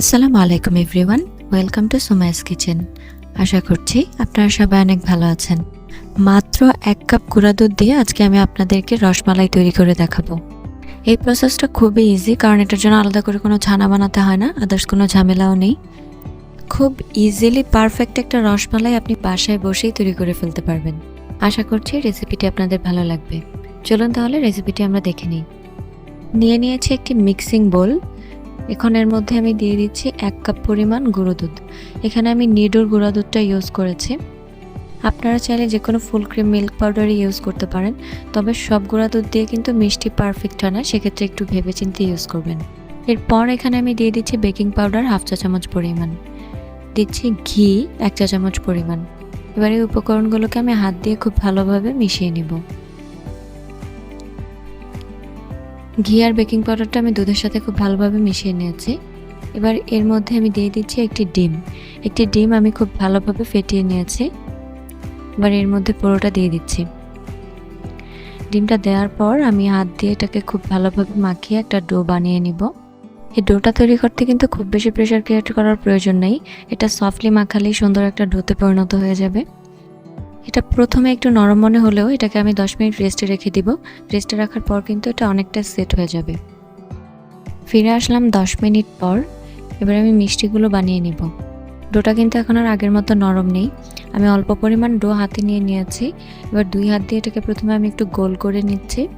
আসসালামু আলাইকুম everyone, welcome to Sumai's kitchen. আশা করছি আপনারা সবাই অনেক ভালো আছেন। মাত্র এক কাপ গুঁড়া দুধ দিয়ে আজকে আমি আপনাদেরকে রসমালাই তৈরি করে দেখাবো। এই প্রসেসটা খুবই ইজি কারণ এটার জন্য আলাদা করে কোনো ছানা বানাতে হয় না আদার্স কোনো ঝামেলাও নেই। খুব ইজিলি পারফেক্ট একটা রসমালাই আপনি বাসায় বসেই তৈরি করে ফেলতে পারবেন। আশা করছি রেসিপিটি আপনাদের ভালো লাগবে। চলুন তাহলে রেসিপিটি আমরা দেখে নিই। নিয়ে নিয়েছি একটি মিক্সিং বোল এখন এর মধ্যে আমি দিয়ে দিচ্ছি এক কাপ পরিমাণ গুঁড়ো দুধ। এখানে আমি নিডোর গুঁড়া দুধটা ইউজ করেছি। আপনারা চাইলে যে কোনো ফুল ক্রিম মিল্ক পাউডারই ইউজ করতে পারেন, তবে সব গুঁড়া দুধ দিয়ে কিন্তু মিষ্টি পারফেক্ট হয় না, সেক্ষেত্রে একটু ভেবেচিন্তে ইউজ করবেন। এরপর এখানে আমি দিয়ে দিচ্ছি বেকিং পাউডার হাফ চা চামচ পরিমাণ। দিচ্ছি ঘি এক চা চামচ পরিমাণ। এবার এই উপকরণগুলোকে আমি হাত দিয়ে খুব ভালোভাবে মিশিয়ে নিব। ঘি আর বেকিং পাউডারটা আমি দুধের সাথে খুব ভালোভাবে মিশিয়ে নিয়েছি। এবার এর মধ্যে আমি দিয়ে দিচ্ছি একটি ডিম। একটি ডিম আমি খুব ভালোভাবে ফেটিয়ে নিয়েছি। এবার এর মধ্যে পুরোটা দিয়ে দিচ্ছি। ডিমটা দেওয়ার পর আমি হাত দিয়ে এটাকে খুব ভালোভাবে মাখিয়ে একটা ডো বানিয়ে নিব। এই ডোটা তৈরি করতে কিন্তু খুব বেশি প্রেশার ক্রিয়েট করার প্রয়োজন নেই। এটা সফটলি মাখালেই সুন্দর একটা ডোতে পরিণত হয়ে যাবে। এটা প্রথমে একটু নরম মনে হলেও এটাকে আমি দশ মিনিট রেস্টে রেখে দিব। রেস্টে রাখার পর কিন্তু এটা অনেকটা সেট হয়ে যাবে। ফিরে আসলাম দশ মিনিট পর। এবার আমি মিষ্টিগুলো বানিয়ে নিব। ডোটা কিন্তু এখন আর আগের মতো নরম নেই। আমি অল্প পরিমাণ ডো হাতে নিয়ে নিয়েছি। এবার দুই হাত দিয়ে এটাকে প্রথমে আমি একটু গোল করে নিচ্ছি।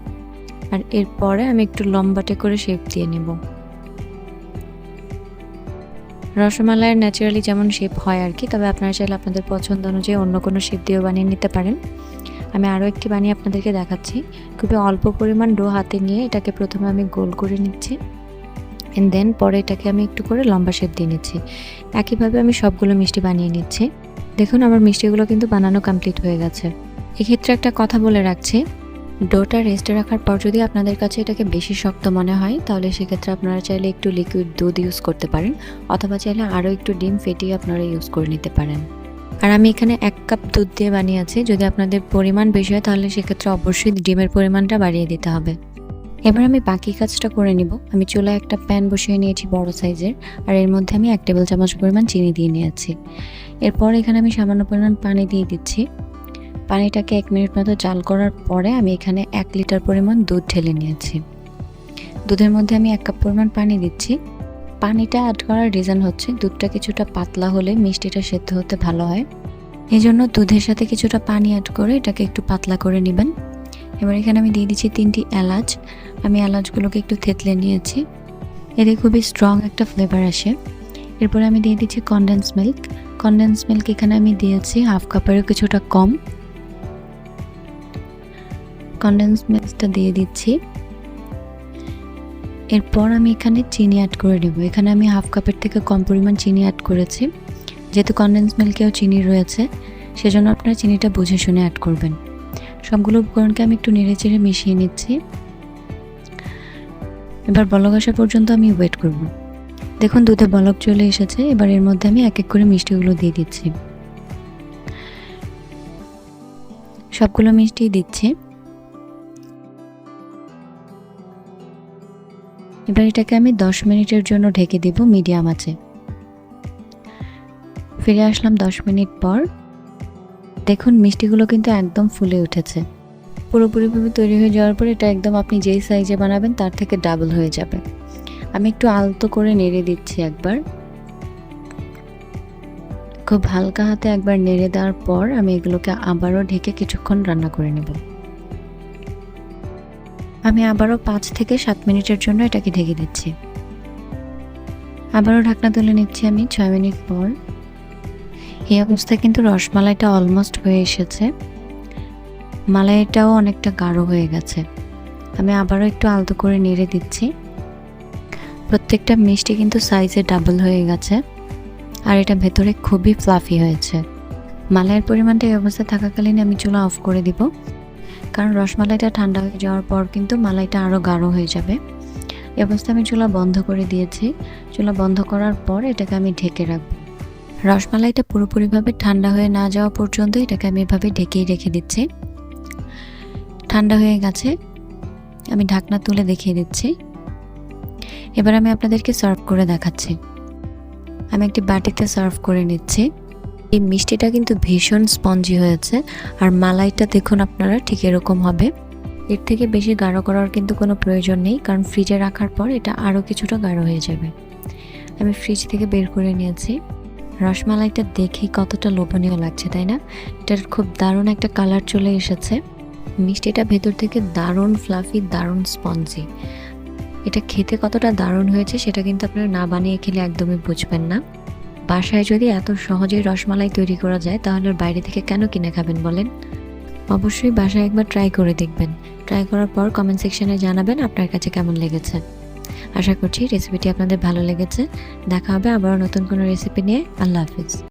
আর এরপরে আমি একটু লম্বাটে করে শেপ দিয়ে নেব। রসমালাইয়ের ন্যাচারালি যেমন শেপ হয় আর কি, তবে আপনারা চাইলে আপনাদের পছন্দ অনুযায়ী অন্য কোনো শেপ দিয়েও বানিয়ে নিতে পারেন। আমি আরও একটি বানিয়ে আপনাদেরকে দেখাচ্ছি। খুবই অল্প পরিমাণ ডো হাতে নিয়ে এটাকে প্রথমে আমি গোল করে নিচ্ছি। অ্যান্ড দেন পরে এটাকে আমি একটু করে লম্বা শেপ দিয়ে নিচ্ছি। একইভাবে আমি সবগুলো মিষ্টি বানিয়ে নিচ্ছি। দেখুন আমার মিষ্টিগুলো কিন্তু বানানো কমপ্লিট হয়ে গেছে। এক্ষেত্রে একটা কথা বলে রাখছি ডোটা রেস্টে রাখার পর যদি আপনাদের কাছে এটাকে বেশি শক্ত মনে হয়, তাহলে সেক্ষেত্রে আপনারা চাইলে একটু লিকুইড দুধ ইউজ করতে পারেন, অথবা চাইলে আরও একটু ডিম ফেটিয়ে আপনারা ইউজ করে নিতে পারেন। আর আমি এখানে এক কাপ দুধ দিয়ে বানিয়েছি যদি আপনাদের পরিমাণ বেশি হয়, তাহলে সেক্ষেত্রে অবশ্যই ডিমের পরিমাণটা বাড়িয়ে দিতে হবে। এবার আমি বাকি কাজটা করে নিব। আমি চুলায় একটা প্যান বসিয়ে নিয়েছি বড় সাইজের, আর এর মধ্যে আমি এক টেবিল চামচ পরিমাণ চিনি দিয়ে নিয়েছি। এরপর এখানে আমি সামান্য পরিমাণ পানি দিয়ে দিচ্ছি। পানিটাকে এক মিনিট মতো জাল করার পরে আমি এখানে এক লিটার পরিমাণ দুধ ঢেলে নিয়েছি। দুধের মধ্যে আমি এক কাপ পরিমাণ পানি দিচ্ছি। পানিটা অ্যাড করার রিজন হচ্ছে দুধটা কিছুটা পাতলা হলে মিষ্টিটা সেদ্ধ হতে ভালো হয়। এই জন্য দুধের সাথে কিছুটা পানি অ্যাড করে এটাকে একটু পাতলা করে নেবেন। এবার এখানে আমি দিয়ে দিচ্ছি তিনটি এলাচ। আমি এলাচগুলোকে একটু থেতলে নিয়েছি। এতে খুবই স্ট্রং একটা ফ্লেভার আসে। এরপরে আমি দিয়ে দিচ্ছি কনডেন্স মিল্ক কনডেন্স মিল্ক এখানে আমি দিয়েছি হাফ কাপেরও কিছুটা কম। কনডেন্স মিল্কটা দিয়ে দিচ্ছি। এরপর আমি এখানে চিনি অ্যাড করে নেব। এখানে আমি হাফ কাপের থেকে কম পরিমাণ চিনি অ্যাড করেছি। যেহেতু কনডেন্স মিল্কেও চিনি রয়েছে, সেজন্য আপনারা চিনিটা বুঝে শুনে অ্যাড করবেন। সবগুলো উপকরণকে আমি একটু নেড়ে চেড়ে মিশিয়ে নিচ্ছি। এবার বলক আসা পর্যন্ত আমি ওয়েট করব। দেখুন, দুধে বলক চলে এসেছে। এবার এর মধ্যে আমি এক এক করে মিষ্টিগুলো দিয়ে দিচ্ছি। সবগুলো মিষ্টি দিচ্ছি। এবার এটাকে আমি দশ মিনিটের জন্য ঢেকে দেব মিডিয়াম আছে। ফিরে আসলাম দশ মিনিট পর। দেখুন, মিষ্টিগুলো কিন্তু একদম ফুলে উঠেছে। পুরোপুরিভাবে তৈরি হয়ে যাওয়ার পর এটা একদম আপনি যেই সাইজে বানাবেন তার থেকে ডাবল হয়ে যাবে। আমি একটু আলতো করে নেড়ে দিচ্ছি একবার। খুব হালকা হাতে একবার নেড়ে দেওয়ার পর আমি এগুলোকে আবারও ঢেকে কিছুক্ষণ রান্না করে নেব। আমি আবারও পাঁচ থেকে সাত মিনিটের জন্য এটাকে ঢেকে দিচ্ছি। আবারও ঢাকনা তুলে নিচ্ছি আমি ছয় মিনিট পর। এই অবস্থায় কিন্তু রসমালাইটা অলমোস্ট হয়ে এসেছে। মালাইটাও অনেকটা গাঢ় হয়ে গেছে। আমি আবারও একটু আলতো করে নেড়ে দিচ্ছি। প্রত্যেকটা মিষ্টি কিন্তু সাইজে ডাবল হয়ে গেছে। আর এটা ভেতরে খুবই ফ্লাফি হয়েছে। মালাইয়ের পরিমাণটা এই অবস্থায় থাকাকালীন আমি চুলা অফ করে দিব। কারণ রসমালাইটা ঠান্ডা হয়ে যাওয়ার পর কিন্তু মালাইটা আরও গাঢ় হয়ে যাবে। এই অবস্থায় আমি চুলা বন্ধ করে দিয়েছি। চুলা বন্ধ করার পর এটাকে আমি ঢেকে রাখব। রসমালাইটা পুরোপুরিভাবে ঠান্ডা হয়ে না যাওয়া পর্যন্ত এটাকে আমি এভাবে ঢেকেই রেখে দিচ্ছি। ঠান্ডা হয়ে গেছে। আমি ঢাকনা তুলে দেখিয়ে দিচ্ছি। এবার আমি আপনাদেরকে সার্ভ করে দেখাচ্ছি। আমি একটি বাটিতে সার্ভ করে নিচ্ছি। এই মিষ্টিটা কিন্তু ভীষণ স্পঞ্জি হয়েছে, আর মালাইটা দেখুন আপনারা ঠিক এরকম হবে। এর থেকে বেশি গাঢ় করার কিন্তু কোনো প্রয়োজন নেই, কারণ ফ্রিজে রাখার পর এটা আরও কিছুটা গাঢ় হয়ে যাবে। আমি ফ্রিজ থেকে বের করে নিয়েছি। রসমালাইটা দেখেই কতটা লোভনীয় লাগছে, তাই না? এটার খুব দারুণ একটা কালার চলে এসেছে। মিষ্টিটা ভেতর থেকে দারুণ ফ্লাফি দারুণ স্পঞ্জি। এটা খেতে কতটা দারুণ হয়েছে সেটা কিন্তু আপনারা না বানিয়ে খেলে একদমই বুঝবেন না। বাসায় যদি এত সহজেই রসমালাই তৈরি করা যায়, তাহলে বাইরে থেকে কেন কিনে খাবেন বলেন? অবশ্যই বাসায় একবার ট্রাই করে দেখবেন। ট্রাই করার পর কমেন্ট সেকশনে জানাবেন আপনার কাছে কেমন লেগেছে। আশা করছি রেসিপিটি আপনাদের ভালো লেগেছে। দেখা হবে আবার নতুন কোনো রেসিপি নিয়ে। আল্লাহ হাফিজ।